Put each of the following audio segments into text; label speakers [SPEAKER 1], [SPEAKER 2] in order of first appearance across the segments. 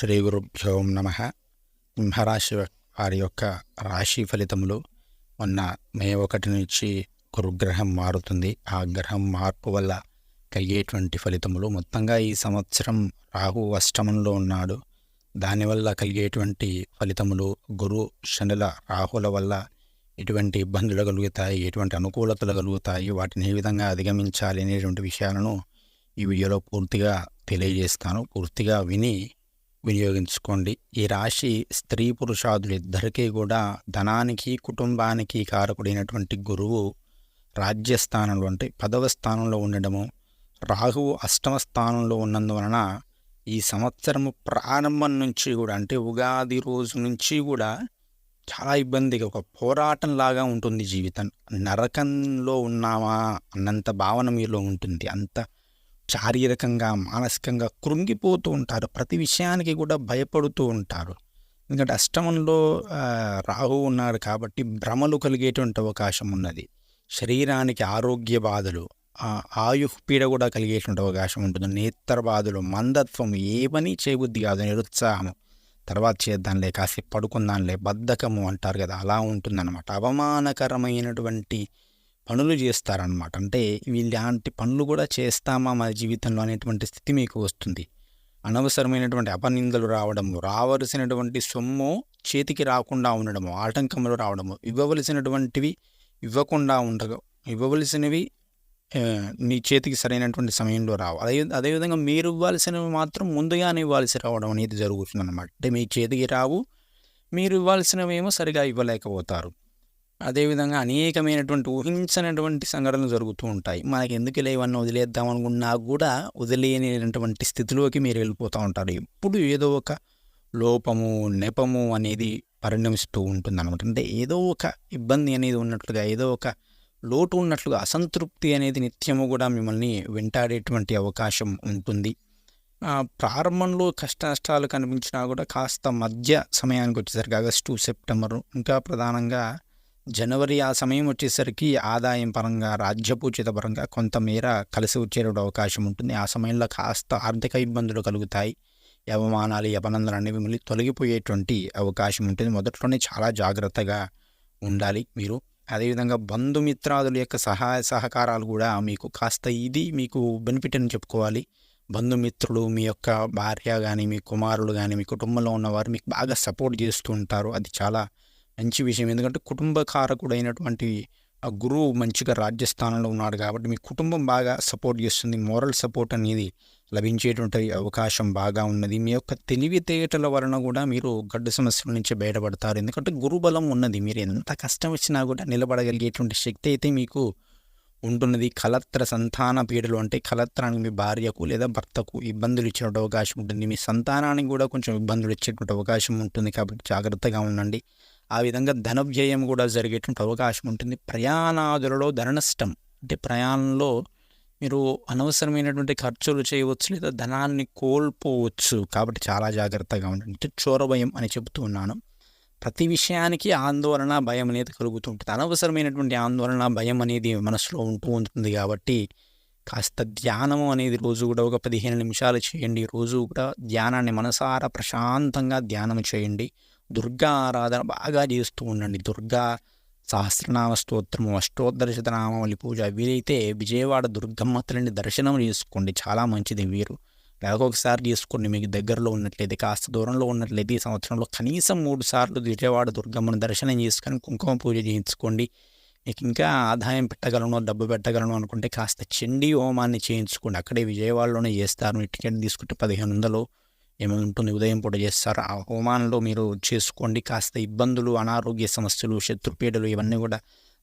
[SPEAKER 1] శ్రీ గురుభ్యో నమ. సింహరాశి వారి యొక్క రాశి ఫలితములు మొన్న మే ఒకటి నుంచి గురుగ్రహం మారుతుంది. ఆ గ్రహం మార్పు వల్ల కలిగేటువంటి ఫలితములు మొత్తంగా ఈ సంవత్సరం రాహు అష్టమంలో ఉన్నాడు. దానివల్ల కలిగేటువంటి ఫలితములు గురు శనుల రాహుల వల్ల ఎటువంటి ఇబ్బందులు కలుగుతాయి ఎటువంటి అనుకూలతలు కలుగుతాయి వాటిని ఏ విధంగా అధిగమించాలి అనేటువంటి విషయాలను ఈ వీడియోలో పూర్తిగా తెలియజేస్తాను. పూర్తిగా విని వినియోగించుకోండి. ఈ రాశి స్త్రీ పురుషాదులు ఇద్దరికీ కూడా ధనానికి కుటుంబానికి కారకుడైనటువంటి గురువు రాజ్యస్థానంలో అంటే పదవ స్థానంలో ఉండడము రాహువు అష్టమ స్థానంలో ఉన్నందువలన ఈ సంవత్సరము ప్రారంభం నుంచి కూడా అంటే ఉగాది రోజు నుంచి కూడా చాలా ఇబ్బందిగా ఒక పోరాటం లాగా ఉంటుంది జీవితం. నరకంలో ఉన్నామా అన్నంత భావన మీలో ఉంటుంది. అంత శారీరకంగా మానసికంగా కృంగిపోతూ ఉంటారు. ప్రతి విషయానికి కూడా భయపడుతూ ఉంటారు. ఎందుకంటే అష్టమంలో రాహు ఉన్నాడు కాబట్టి భ్రమలు కలిగేటువంటి అవకాశం ఉన్నది. శరీరానికి ఆరోగ్య బాధలు ఆయుః పీడ కూడా కలిగేటువంటి అవకాశం ఉంటుంది. నేత్ర బాధలు మందత్వం ఏమని చేయబుద్ది చేయబుద్ధి కాదు. నిరుత్సాహం తర్వాత చేద్దాంలే కాసేపు పడుకుందాంలే బద్ధకము అంటారు కదా అలా ఉంటుందన్నమాట. అవమానకరమైనటువంటి పనులు చేస్తారనమాట అంటే ఇలాంటి పనులు కూడా చేస్తామా మన జీవితంలో అనేటువంటి స్థితి మీకు వస్తుంది. అనవసరమైనటువంటి అపనిందలు రావడము రావలసినటువంటి సొమ్ము చేతికి రాకుండా ఉండడము ఆటంకములు రావడము ఇవ్వవలసినటువంటివి ఇవ్వకుండా ఉండగా ఇవ్వవలసినవి నీ చేతికి సరైనటువంటి సమయంలో రావు. అదే అదేవిధంగా మీరు ఇవ్వాల్సినవి మాత్రం ముందుగానే ఇవ్వాల్సి రావడం అనేది జరుగుతుంది అనమాట అంటే మీ చేతికి రావు మీరు ఇవ్వాల్సినవి ఏమో సరిగా ఇవ్వలేకపోతారు. అదేవిధంగా అనేకమైనటువంటి ఊహించనటువంటి సంఘటనలు జరుగుతూ ఉంటాయి. మనకి ఎందుకు ఇలా ఇవన్నీ వదిలేద్దాం అనుకున్నా కూడా వదిలేనటువంటి స్థితిలోకి మీరు వెళ్ళిపోతూ ఉంటారు. ఎప్పుడు ఏదో ఒక లోపము నెపము అనేది పరిణమిస్తూ ఉంటుంది అనమాట అంటే ఏదో ఒక ఇబ్బంది అనేది ఉన్నట్లుగా ఏదో ఒక లోటు ఉన్నట్లుగా అసంతృప్తి అనేది నిత్యము కూడా మిమ్మల్ని వెంటాడేటువంటి అవకాశం ఉంటుంది. ప్రారంభంలో కష్ట నష్టాలు కనిపించినా కూడా కాస్త మధ్య సమయానికి వచ్చేసరికి ఆగస్టు సెప్టెంబరు ఇంకా ప్రధానంగా జనవరి ఆ సమయం వచ్చేసరికి ఆదాయం పరంగా రాజ్యపూచిత పరంగా కొంతమేర కలిసి వచ్చేటువంటి అవకాశం ఉంటుంది. ఆ సమయంలో కాస్త ఆర్థిక ఇబ్బందులు కలుగుతాయి. అవమానాలు అపనందనలు అనేవి మిమ్మల్ని తొలగిపోయేటువంటి అవకాశం ఉంటుంది. మొదట్లోనే చాలా జాగ్రత్తగా ఉండాలి మీరు. అదేవిధంగా బంధుమిత్రాదుల యొక్క సహాయ సహకారాలు కూడా మీకు కాస్త ఇది మీకు బెనిఫిట్ అని చెప్పుకోవాలి. బంధుమిత్రులు మీ యొక్క భార్య కానీ మీ కుమారులు కానీ మీ కుటుంబంలో ఉన్నవారు మీకు బాగా సపోర్ట్ చేస్తూ ఉంటారు. అది చాలా మంచి విషయం. ఎందుకంటే కుటుంబకారకుడైనటువంటి ఆ గురువు మంచిగా రాజ్యస్థానంలో ఉన్నాడు కాబట్టి మీ కుటుంబం బాగా సపోర్ట్ చేస్తుంది. మోరల్ సపోర్ట్ అనేది లభించేటువంటి అవకాశం బాగా ఉన్నది. మీ యొక్క తెలివితేటల వలన కూడా మీరు గడ్డు సమస్యల నుంచి బయటపడతారు. ఎందుకంటే గురుబలం ఉన్నది. మీరు ఎంత కష్టం వచ్చినా కూడా నిలబడగలిగేటువంటి శక్తి అయితే మీకు ఉంటున్నది. కలత్ర సంతాన పీడలు అంటే కలత్రానికి మీ భార్యకు లేదా భర్తకు ఇబ్బందులు ఇచ్చేటువంటి అవకాశం ఉంటుంది. మీ సంతానానికి కూడా కొంచెం ఇబ్బందులు ఇచ్చేటువంటి అవకాశం ఉంటుంది. కాబట్టి జాగ్రత్తగా ఉండండి. ఆ విధంగా ధన వ్యయం కూడా జరిగేటువంటి అవకాశం ఉంటుంది. ప్రయాణాదులలో ధన నష్టం అంటే ప్రయాణంలో మీరు అనవసరమైనటువంటి ఖర్చులు చేయవచ్చు లేదా ధనాన్ని కోల్పోవచ్చు. కాబట్టి చాలా జాగ్రత్తగా ఉండండి. అంటే చోరభయం అని చెబుతూ ఉన్నాను. ప్రతి విషయానికి ఆందోళన భయం అనేది కలుగుతూ ఉంటుంది. అనవసరమైనటువంటి ఆందోళన భయం అనేది మనసులో ఉంటూ ఉంటుంది కాబట్టి కాస్త ధ్యానము అనేది రోజు కూడా ఒక పదిహేను నిమిషాలు చేయండి. రోజు కూడా ధ్యానాన్ని మనసారా ప్రశాంతంగా ధ్యానం చేయండి. దుర్గా ఆరాధన బాగా చేస్తూ ఉండండి. దుర్గా సహస్రనామ స్తోత్రము అష్టోత్తర శతనామావళి పూజ వీలైతే విజయవాడ దుర్గమ్మ తల్లిని దర్శనం చేసుకోండి. చాలా మంచిది వీరు లేక ఒకసారి చేసుకోండి. మీకు దగ్గరలో ఉన్నట్లయితే కాస్త దూరంలో ఉన్నట్లయితే ఈ సంవత్సరంలో కనీసం మూడు సార్లు విజయవాడ దుర్గమ్మను దర్శనం చేసుకొని కుంకుమ పూజ చేయించుకోండి. మీకు ఇంకా ఆదాయం పెట్టగలను డబ్బు పెట్టగలను అనుకుంటే కాస్త చండీ హోమాన్ని చేయించుకోండి. అక్కడే విజయవాడలోనే చేస్తారు. మీ టికెట్ తీసుకుంటే పదిహేను వందలు. ఏమో ఉంటుంది ఉదయం పూట చేస్తారు? ఆ హోమానంలో మీరు చేసుకోండి. కాస్త ఇబ్బందులు అనారోగ్య సమస్యలు శత్రుపీడలు ఇవన్నీ కూడా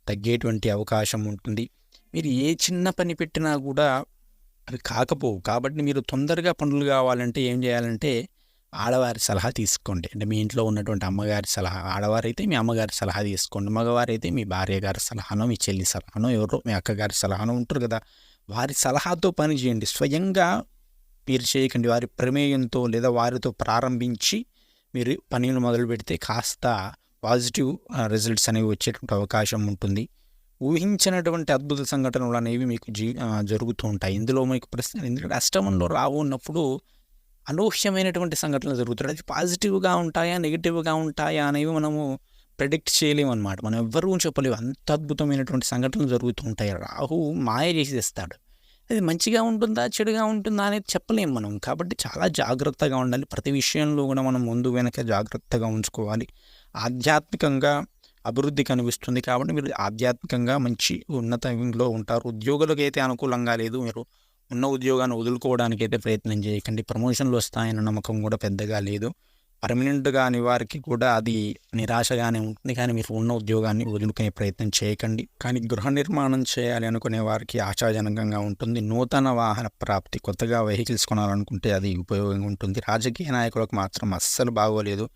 [SPEAKER 1] తగ్గేటువంటి అవకాశం ఉంటుంది. మీరు ఏ చిన్న పని పెట్టినా కూడా అవి కాకపోవు. కాబట్టి మీరు తొందరగా పనులు కావాలంటే ఏం చేయాలంటే ఆడవారి సలహా తీసుకోండి. అంటే మీ ఇంట్లో ఉన్నటువంటి అమ్మగారి సలహా ఆడవారైతే మీ అమ్మగారి సలహా తీసుకోండి. మగవారైతే మీ భార్య గారి సలహానో మీ చెల్లి సలహానో ఎవరో మీ అక్కగారి సలహానో ఉంటారు కదా. వారి సలహాతో పని చేయండి. స్వయంగా మీరు చేయకండి. వారి ప్రమేయంతో లేదా వారితో ప్రారంభించి మీరు పనులు మొదలు పెడితే కాస్త పాజిటివ్ రిజల్ట్స్ అనేవి వచ్చేటువంటి అవకాశం ఉంటుంది. ఊహించినటువంటి అద్భుత సంఘటనలు అనేవి మీకు జీ జరుగుతూ ఉంటాయి. ఇందులో మీకు ప్రశ్న ఎందుకంటే అష్టమంలో రావు ఉన్నప్పుడు అనూహ్యమైనటువంటి సంఘటనలు జరుగుతాయి. అది పాజిటివ్గా ఉంటాయా నెగిటివ్గా ఉంటాయా అనేవి మనము ప్రెడిక్ట్ చేయలేము అనమాట మనం ఎవ్వరూ చెప్పలేము. అంత అద్భుతమైనటువంటి సంఘటనలు జరుగుతూ ఉంటాయి. రాహు మాయ చేసేస్తాడు. అది మంచిగా ఉంటుందా చెడుగా ఉంటుందా అనేది చెప్పలేము మనం. కాబట్టి చాలా జాగ్రత్తగా ఉండాలి. ప్రతి విషయంలో కూడా మనం ముందు వెనక జాగ్రత్తగా ఉంచుకోవాలి. ఆధ్యాత్మికంగా అభివృద్ధి కనిపిస్తుంది. కాబట్టి మీరు ఆధ్యాత్మికంగా మంచి ఉన్నతంలో ఉంటారు. ఉద్యోగులకు అయితే అనుకూలంగా లేదు. మీరు ఉన్న ఉద్యోగాన్ని వదులుకోవడానికి అయితే ప్రయత్నం చేయకండి. ప్రమోషన్లు వస్తాయన్న నమ్మకం కూడా పెద్దగా లేదు. పర్మనెంట్గా కాని వారికి కూడా అది నిరాశగానే ఉంటుంది. కానీ మీరు ఉన్న ఉద్యోగాన్ని వదులుకునే ప్రయత్నం చేయకండి. కానీ గృహ నిర్మాణం చేయాలి అనుకునే వారికి ఆశాజనకంగా ఉంటుంది. నూతన వాహన ప్రాప్తి కొత్తగా వెహికల్స్ కొనాలనుకుంటే అది ఉపయోగంగా ఉంటుంది. రాజకీయ నాయకులకు మాత్రం అస్సలు బాగోలేదు.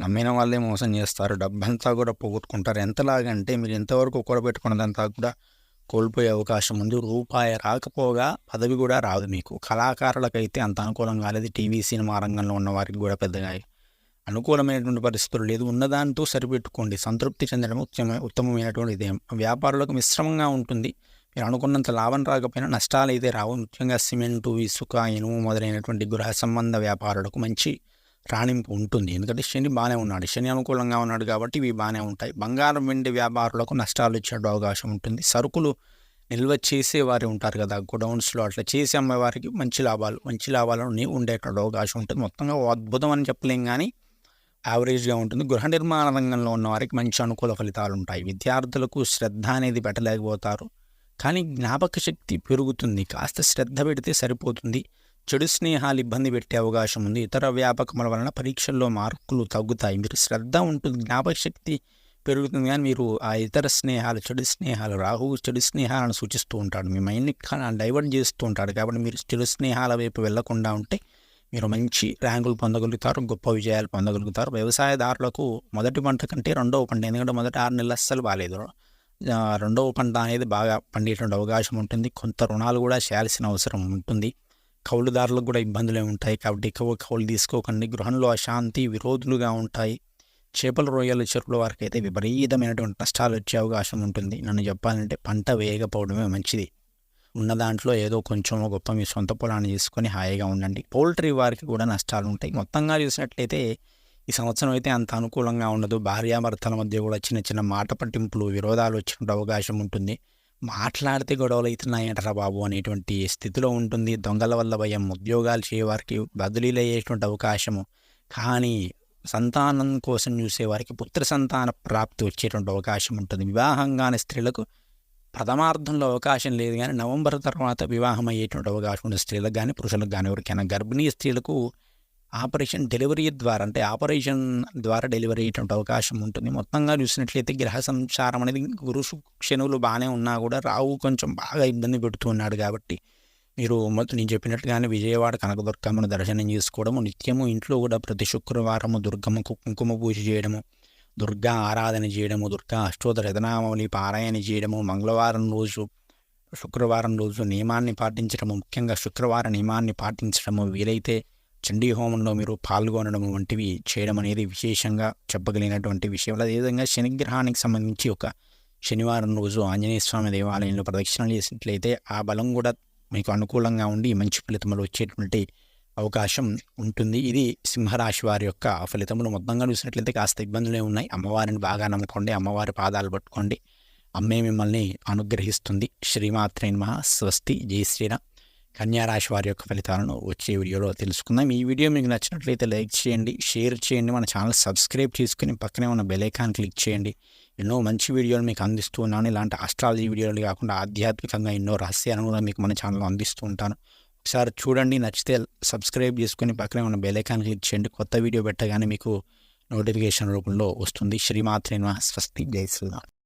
[SPEAKER 1] నమ్మిన వాళ్ళే మోసం చేస్తారు. డబ్బంతా కూడా పోగొట్టుకుంటారు. ఎంతలాగంటే మీరు ఎంతవరకు కూడబెట్టుకున్నదంతా కూడా కోల్పోయే అవకాశం ఉంది. రూపాయి రాకపోగా పదవి కూడా రాదు మీకు. కళాకారులకైతే అంత అనుకూలం కాలేదు. టీవీ సినిమా రంగంలో ఉన్న వారికి కూడా పెద్దగా అనుకూలమైనటువంటి పరిస్థితులు లేదు. ఉన్నదాంతో సరిపెట్టుకోండి. సంతృప్తి చెందడం ఉత్తమ ఉత్తమమైనటువంటి ఇదేం వ్యాపారులకు మిశ్రమంగా ఉంటుంది. మీరు అనుకున్నంత లాభం రాకపోయినా నష్టాలు అయితే రావు. ముఖ్యంగా సిమెంటు ఇసుక ఇనుము మొదలైనటువంటి గృహ సంబంధ వ్యాపారులకు మంచి రాణింపు ఉంటుంది. ఎందుకంటే శని బాగానే ఉన్నాడు. శని అనుకూలంగా ఉన్నాడు కాబట్టి ఇవి బాగానే ఉంటాయి. బంగారం వెండి వ్యాపారులకు నష్టాలు ఇచ్చే అవకాశం ఉంటుంది. సరుకులు నిల్వ చేసేవారు ఉంటారు కదా. గొడౌన్స్లో అట్లా చేసి అమ్మేవారికి మంచి లాభాలు మంచి లాభాలు ఉండేటువంటి అవకాశం ఉంటుంది. మొత్తంగా అద్భుతం అని చెప్పలేం కానీ యావరేజ్గా ఉంటుంది. గృహ నిర్మాణ రంగంలో ఉన్న వారికి మంచి అనుకూల ఫలితాలు ఉంటాయి. విద్యార్థులకు శ్రద్ధ అనేది పెట్టలేకపోతారు. కానీ జ్ఞాపక శక్తి పెరుగుతుంది. కాస్త శ్రద్ధ పెడితే సరిపోతుంది. చెడు స్నేహాలు ఇబ్బంది పెట్టే అవకాశం ఉంది. ఇతర వ్యాపకముల వలన పరీక్షల్లో మార్కులు తగ్గుతాయి. మీరు శ్రద్ధ ఉంటుంది. జ్ఞాపక శక్తి పెరుగుతుంది. కానీ మీరు ఆ ఇతర స్నేహాలు చెడు స్నేహాలు రాహువు చెడు స్నేహాలను సూచిస్తూ ఉంటాడు. మీ మైండ్ని డైవర్ట్ చేస్తూ ఉంటాడు. కాబట్టి మీరు చెడు స్నేహాల వైపు వెళ్ళకుండా ఉంటే మీరు మంచి ర్యాంకులు పొందగలుగుతారు గొప్ప విజయాలు పొందగలుగుతారు. వ్యవసాయదారులకు మొదటి పంట కంటే రెండవ పంట ఎందుకంటే మొదటి ఆరు నెలలు అస్సలు బాగాలేదు రెండవ పంట అనేది బాగా పండేటువంటి అవకాశం ఉంటుంది. కొంత రుణాలు కూడా చేయాల్సిన అవసరం ఉంటుంది. కౌలుదారులకు కూడా ఇబ్బందులే ఉంటాయి కాబట్టి ఎక్కువ కౌలు తీసుకోకండి. గృహంలో అశాంతి విరోధులుగా ఉంటాయి. చేపల రొయ్యల చెరువుల వారికి అయితే విపరీతమైనటువంటి నష్టాలు వచ్చే అవకాశం ఉంటుంది. నన్ను చెప్పాలంటే పంట వేయకపోవడమే మంచిది. ఉన్న దాంట్లో ఏదో కొంచెం గొప్ప మీ సొంత పొలాన్ని తీసుకొని హాయిగా ఉండండి. పౌల్ట్రీ వారికి కూడా నష్టాలు ఉంటాయి. మొత్తంగా చూసినట్లయితే ఈ సంవత్సరం అయితే అంత అనుకూలంగా ఉండదు. భార్యాభర్తల మధ్య కూడా చిన్న చిన్న మాట పట్టింపులు విరోధాలు వచ్చినట్టు అవకాశం ఉంటుంది. మాట్లాడితే గొడవలు అవుతున్నాయంటారా బాబు అనేటువంటి స్థితిలో ఉంటుంది. దొంగల వల్ల భయం ఉద్యోగాలు చేయవారికి బదిలీలు అయ్యేటువంటి అవకాశము. కానీ సంతానం కోసం చూసేవారికి పుత్ర సంతాన ప్రాప్తి వచ్చేటువంటి అవకాశం ఉంటుంది. వివాహంగానే స్త్రీలకు ప్రథమార్థంలో అవకాశం లేదు కానీ నవంబర్ తర్వాత వివాహం అయ్యేటువంటి అవకాశం ఉన్న స్త్రీలకు కానీ పురుషులకు కానీ ఎవరికైనా గర్భిణీ స్త్రీలకు ఆపరేషన్ డెలివరీ ద్వారా అంటే ఆపరేషన్ ద్వారా డెలివరీ అయ్యేటువంటి అవకాశం ఉంటుంది. మొత్తంగా చూసినట్లయితే గ్రహ సంచారం అనేది గురు శనువులు బాగానే ఉన్నా కూడా రావు కొంచెం బాగా ఇబ్బంది పెడుతూ ఉన్నాడు కాబట్టి మీరు మొత్తం నేను చెప్పినట్టుగానే విజయవాడ కనకదుర్గమ్మను దర్శనం చేసుకోవడము నిత్యము ఇంట్లో కూడా ప్రతి శుక్రవారము దుర్గమ్మకు కుంకుమ పూజ చేయడము దుర్గా ఆరాధన చేయడము దుర్గా అష్టోత్తర రథనామలి పారాయణ చేయడము మంగళవారం రోజు శుక్రవారం రోజు నియమాన్ని పాటించడము ముఖ్యంగా శుక్రవార నియమాన్ని పాటించడము వీలైతే చండీ హోమంలో మీరు పాల్గొనడం వంటివి చేయడం అనేది విశేషంగా చెప్పగలిగినటువంటి విషయం. అదేవిధంగా శనిగ్రహానికి సంబంధించి ఒక శనివారం రోజు ఆంజనేయ స్వామి దేవాలయంలో ప్రదక్షిణలు చేసినట్లయితే ఆ బలం కూడా మీకు అనుకూలంగా ఉండి మంచి ఫలితములు వచ్చేటువంటి అవకాశం ఉంటుంది. ఇది సింహరాశి వారి యొక్క ఫలితములు. మొత్తంగా చూసినట్లయితే కాస్త ఇబ్బందులే ఉన్నాయి. అమ్మవారిని బాగా నమ్ముకోండి. అమ్మవారి పాదాలు పట్టుకోండి. అమ్మే మిమ్మల్ని అనుగ్రహిస్తుంది. శ్రీమాత్రే మహా స్వస్తి. జై శ్రీరామ్. కన్యారాశి వారి యొక్క ఫలితాలను వచ్చే వీడియోలో తెలుసుకుందాం. ఈ వీడియో మీకు నచ్చినట్లయితే లైక్ చేయండి. షేర్ చేయండి. మన ఛానల్ సబ్స్క్రైబ్ చేసుకుని పక్కనే ఉన్న బెలైకాన్ క్లిక్ చేయండి. ఎన్నో మంచి వీడియోలు మీకు అందిస్తూ ఉన్నాను. ఇలాంటి ఆస్ట్రాలజీ వీడియోలు కాకుండా ఆధ్యాత్మికంగా ఎన్నో రహస్యాలను కూడా మీకు మన ఛానల్లో అందిస్తూ ఉంటాను. ఒకసారి చూడండి నచ్చితే సబ్స్క్రైబ్ చేసుకుని పక్కనే ఉన్న బెలైకాన్ క్లిక్ చేయండి. కొత్త వీడియో పెట్టగానే మీకు నోటిఫికేషన్ రూపంలో వస్తుంది. శ్రీమాత్రేణ స్వస్తి. జై శ్రీరామ్.